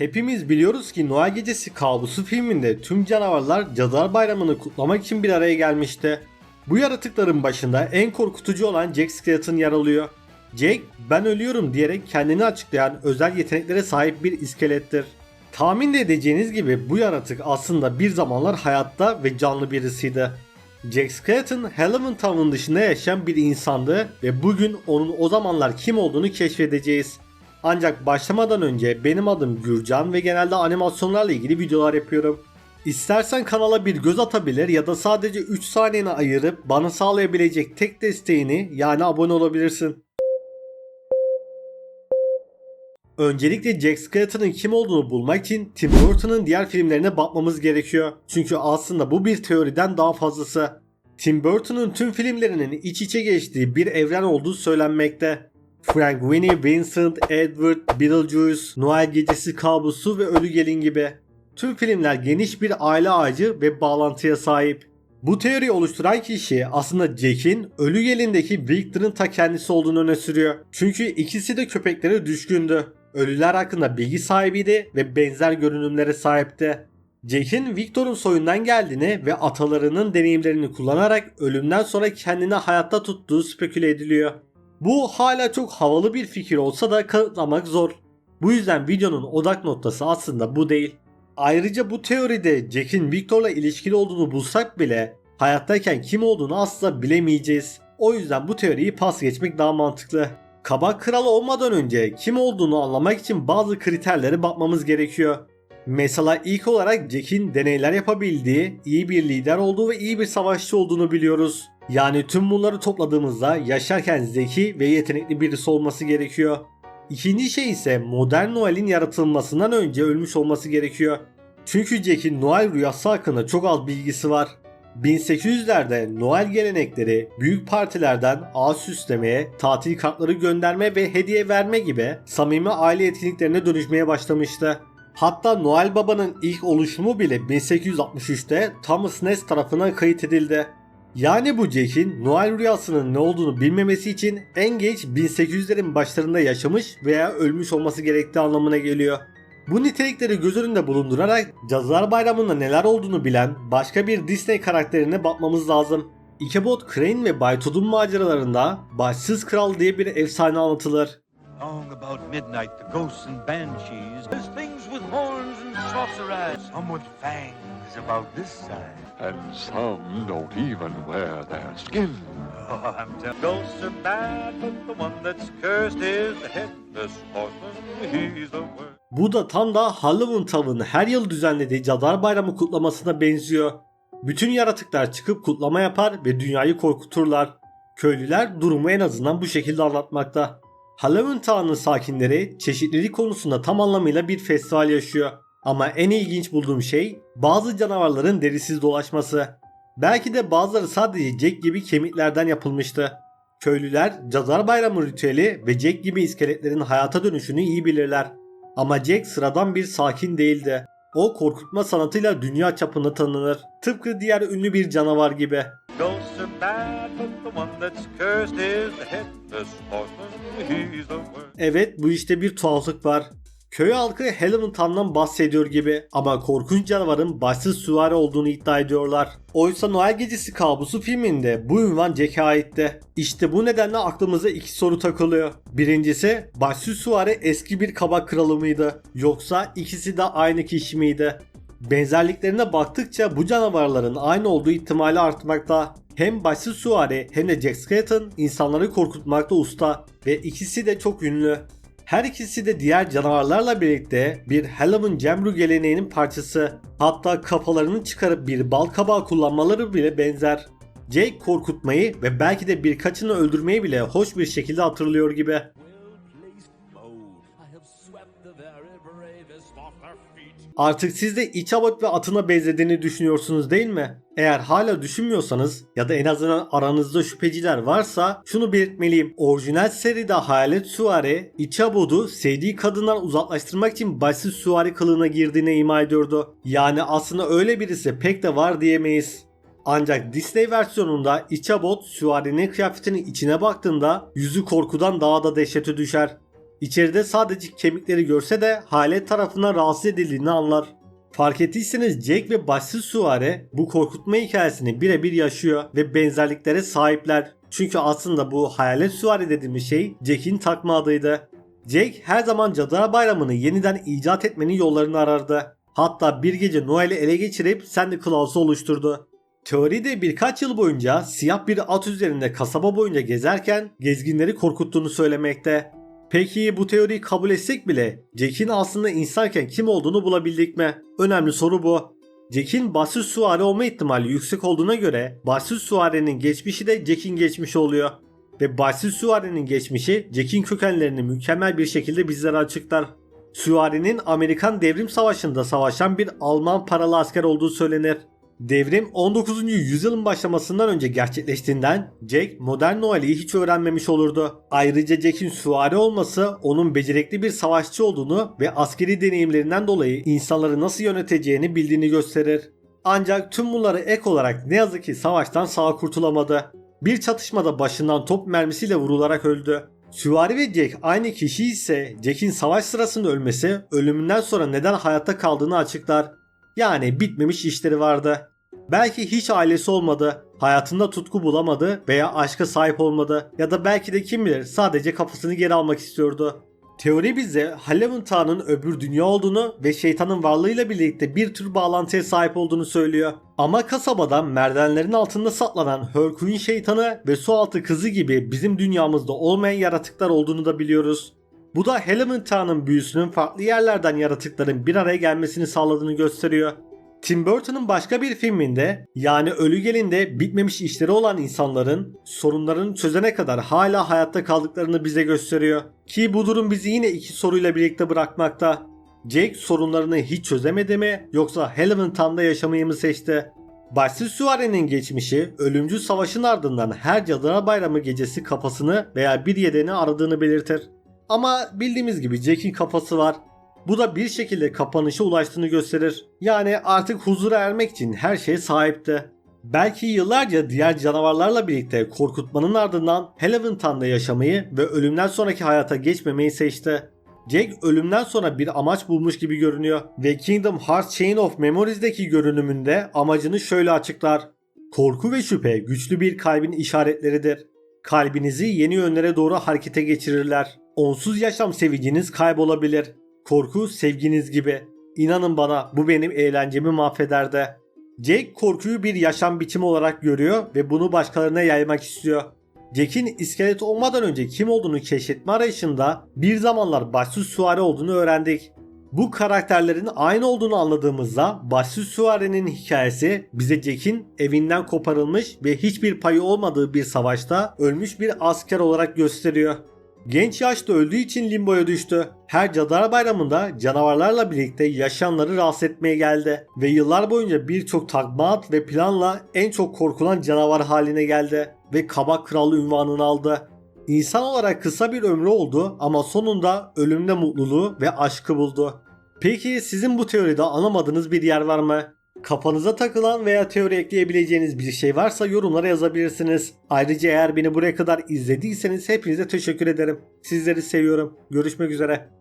Hepimiz biliyoruz ki Noel Gecesi Kabusu filminde tüm canavarlar Cadılar Bayramı'nı kutlamak için bir araya gelmişti. Bu yaratıkların başında en korkutucu olan Jack Skeleton yer alıyor. Jack ben ölüyorum diyerek kendini açıklayan özel yeteneklere sahip bir iskelettir. Tahmin de edeceğiniz gibi bu yaratık aslında bir zamanlar hayatta ve canlı birisiydi. Jack Skeleton Halloween Town'un dışında yaşayan bir insandı ve bugün onun o zamanlar kim olduğunu keşfedeceğiz. Ancak başlamadan önce benim adım Gürcan ve genelde animasyonlarla ilgili videolar yapıyorum. İstersen kanala bir göz atabilir ya da sadece 3 saniyeni ayırıp bana sağlayabilecek tek desteğini yani abone olabilirsin. Öncelikle Jack Skeleton'ın kim olduğunu bulmak için Tim Burton'ın diğer filmlerine bakmamız gerekiyor. Çünkü aslında bu bir teoriden daha fazlası. Tim Burton'un tüm filmlerinin iç içe geçtiği bir evren olduğu söylenmekte. Frank Winnie, Vincent, Edward, Beetlejuice, Noel Gecesi Kabusu ve Ölü Gelin gibi. Tüm filmler geniş bir aile ağacı ve bağlantıya sahip. Bu teoriyi oluşturan kişi aslında Jack'in Ölü Gelin'deki Victor'ın ta kendisi olduğunu öne sürüyor. Çünkü ikisi de köpeklere düşkündü. Ölüler hakkında bilgi sahibiydi ve benzer görünümlere sahipti. Jack'in Victor'un soyundan geldiğini ve atalarının deneyimlerini kullanarak ölümden sonra kendini hayatta tuttuğu speküle ediliyor. Bu hala çok havalı bir fikir olsa da kanıtlamak zor. Bu yüzden videonun odak noktası aslında bu değil. Ayrıca bu teoride Jack'in Victor'la ilişkili olduğunu bulsak bile hayattayken kim olduğunu asla bilemeyeceğiz. O yüzden bu teoriyi pas geçmek daha mantıklı. Kabak kralı olmadan önce kim olduğunu anlamak için bazı kriterlere bakmamız gerekiyor. Mesela ilk olarak Jack'in deneyler yapabildiği, iyi bir lider olduğu ve iyi bir savaşçı olduğunu biliyoruz. Yani tüm bunları topladığımızda yaşarken zeki ve yetenekli birisi olması gerekiyor. İkinci şey ise modern Noel'in yaratılmasından önce ölmüş olması gerekiyor. Çünkü Jack'in Noel rüyası hakkında çok az bilgisi var. 1800'lerde Noel gelenekleri büyük partilerden ağaç süslemeye, tatil kartları gönderme ve hediye verme gibi samimi aile etkinliklerine dönüşmeye başlamıştı. Hatta Noel Baba'nın ilk oluşumu bile 1863'te Thomas Ness tarafından kayıt edildi. Yani bu Jack'in Noel rüyasının ne olduğunu bilmemesi için en geç 1800'lerin başlarında yaşamış veya ölmüş olması gerektiği anlamına geliyor. Bu nitelikleri göz önünde bulundurarak Cadılar Bayramı'nda neler olduğunu bilen başka bir Disney karakterine bakmamız lazım. Ichabod Crane ve Bay Toad'un maceralarında Başsız Kral diye bir efsane anlatılır. Long about midnight, the ghosts and banshees. Eyes. Some with fangs about this size. and some don't even wear their skin. Oh, I'm telling Ghosts are bad, but the one that's cursed is the headless horseman. He's the worst. Bu da tam da Halloween Town'un her yıl düzenlediği Cadılar Bayramı kutlamasına benziyor. Bütün yaratıklar çıkıp kutlama yapar ve dünyayı korkuturlar. Köylüler durumu en azından bu şekilde anlatmakta. Halloween Town'un sakinleri çeşitlilik konusunda tam anlamıyla bir festival yaşıyor. Ama en ilginç bulduğum şey bazı canavarların derisiz dolaşması. Belki de bazıları sadece Jack gibi kemiklerden yapılmıştı. Köylüler Cadılar Bayramı ritüeli ve Jack gibi iskeletlerin hayata dönüşünü iyi bilirler. Ama Jack sıradan bir sakin değildi. O korkutma sanatıyla dünya çapında tanınır. Tıpkı diğer ünlü bir canavar gibi. Evet bu işte bir tuhaflık var. Köy halkı Halloween Town'dan bahsediyor gibi ama korkunç canavarın başsız süvari olduğunu iddia ediyorlar. Oysa Noel Gecesi Kabusu filminde bu ünvan Jack'e aitti. İşte bu nedenle aklımıza iki soru takılıyor. Birincisi başsız süvari eski bir kabak kralı mıydı? Yoksa ikisi de aynı kişi miydi? Benzerliklerine baktıkça bu canavarların aynı olduğu ihtimali artmakta. Hem başsız süvari hem de Jack Skeleton insanları korkutmakta usta ve ikisi de çok ünlü. Her ikisi de diğer canavarlarla birlikte bir Halloween Cemru geleneğinin parçası. Hatta kafalarını çıkarıp bir bal kabağı kullanmaları bile benzer. Jake korkutmayı ve belki de birkaçını öldürmeyi bile hoş bir şekilde hatırlıyor gibi. Artık siz de İçabot ve atına benzediğini düşünüyorsunuz değil mi? Eğer hala düşünmüyorsanız ya da en azından aranızda şüpheciler varsa şunu belirtmeliyim. Orijinal seride Hayalet Suare İçabot'u sevdiği kadından uzaklaştırmak için başsız süvari kılığına girdiğine ima ediyordu. Yani aslında öyle birisi pek de var diyemeyiz. Ancak Disney versiyonunda İçabot süvarinin kıyafetinin içine baktığında yüzü korkudan daha da dehşete düşer. İçeride sadece kemikleri görse de halet tarafından rahatsız edildiğini anlar. Fark ettiyseniz Jack ve başsız süvari bu korkutma hikayesini birebir yaşıyor ve benzerliklere sahipler. Çünkü aslında bu hayalet süvari dediğimiz şey Jack'in takma adıydı. Jack her zaman Cadılar Bayramı'nı yeniden icat etmenin yollarını arardı. Hatta bir gece Noel'i ele geçirip Santa Claus'u oluşturdu. Teoride birkaç yıl boyunca siyah bir at üzerinde kasaba boyunca gezerken gezginleri korkuttuğunu söylemekte. Peki bu teoriyi kabul etsek bile Jack'in aslında insanken kim olduğunu bulabildik mi? Önemli soru bu. Jack'in basit suvari olma ihtimali yüksek olduğuna göre basit suarinin geçmişi de Jack'in geçmişi oluyor. Ve basit suarinin geçmişi Jack'in kökenlerini mükemmel bir şekilde bizlere açıklar. Süvari'nin Amerikan Devrim Savaşı'nda savaşan bir Alman paralı asker olduğu söylenir. Devrim 19. yüzyılın başlamasından önce gerçekleştiğinden Jack modern Noel'i hiç öğrenmemiş olurdu. Ayrıca Jack'in süvari olması onun becerikli bir savaşçı olduğunu ve askeri deneyimlerinden dolayı insanları nasıl yöneteceğini bildiğini gösterir. Ancak tüm bunları ek olarak ne yazık ki savaştan sağ kurtulamadı. Bir çatışmada başından top mermisiyle vurularak öldü. Süvari ve Jack aynı kişi ise Jack'in savaş sırasında ölmesi ölümünden sonra neden hayatta kaldığını açıklar. Yani bitmemiş işleri vardı. Belki hiç ailesi olmadı, hayatında tutku bulamadı veya aşka sahip olmadı ya da belki de kim bilir sadece kafasını geri almak istiyordu. Teori bize Halevanta'nın öbür dünya olduğunu ve şeytanın varlığıyla birlikte bir tür bağlantıya sahip olduğunu söylüyor. Ama kasabada merdivenlerin altında saklanan Hörkün şeytanı ve sualtı kızı gibi bizim dünyamızda olmayan yaratıklar olduğunu da biliyoruz. Bu da Halevanta'nın büyüsünün farklı yerlerden yaratıkların bir araya gelmesini sağladığını gösteriyor. Tim Burton'ın başka bir filminde yani Ölü Gelin'de bitmemiş işleri olan insanların sorunlarını çözene kadar hala hayatta kaldıklarını bize gösteriyor. Ki bu durum bizi yine iki soruyla birlikte bırakmakta. Jake sorunlarını hiç çözemedi mi yoksa Hellentown'da yaşamayı mı seçti? Başsız süvarinin geçmişi ölümcül savaşın ardından her Cadılar Bayramı gecesi kafasını veya bir yedeğini aradığını belirtir. Ama bildiğimiz gibi Jack'in kafası var. Bu da bir şekilde kapanışa ulaştığını gösterir. Yani artık huzura ermek için her şeye sahipti. Belki yıllarca diğer canavarlarla birlikte korkutmanın ardından Hellentown'da yaşamayı ve ölümden sonraki hayata geçmemeyi seçti. Jack ölümden sonra bir amaç bulmuş gibi görünüyor ve Kingdom Hearts Chain of Memories'deki görünümünde amacını şöyle açıklar. Korku ve şüphe güçlü bir kalbin işaretleridir. Kalbinizi yeni yönlere doğru harekete geçirirler. Onsuz yaşam sevinciniz kaybolabilir. Korku sevginiz gibi. İnanın bana bu benim eğlencemi mahveder de. Jake korkuyu bir yaşam biçimi olarak görüyor ve bunu başkalarına yaymak istiyor. Jack'in iskelet olmadan önce kim olduğunu keşfetme arayışında bir zamanlar başsız süvari olduğunu öğrendik. Bu karakterlerin aynı olduğunu anladığımızda başsız süvarinin hikayesi bize Jack'in evinden koparılmış ve hiçbir payı olmadığı bir savaşta ölmüş bir asker olarak gösteriyor. Genç yaşta öldüğü için limboya düştü. Her Cadılar Bayramı'nda canavarlarla birlikte yaşayanları rahatsız etmeye geldi. Ve yıllar boyunca birçok takmat ve planla en çok korkulan canavar haline geldi. Ve Kabak Kralı ünvanını aldı. İnsan olarak kısa bir ömrü oldu ama sonunda ölümde mutluluğu ve aşkı buldu. Peki sizin bu teoride anlamadığınız bir yer var mı? Kafanıza takılan veya teori ekleyebileceğiniz bir şey varsa yorumlara yazabilirsiniz. Ayrıca eğer beni buraya kadar izlediyseniz hepinize teşekkür ederim. Sizleri seviyorum. Görüşmek üzere.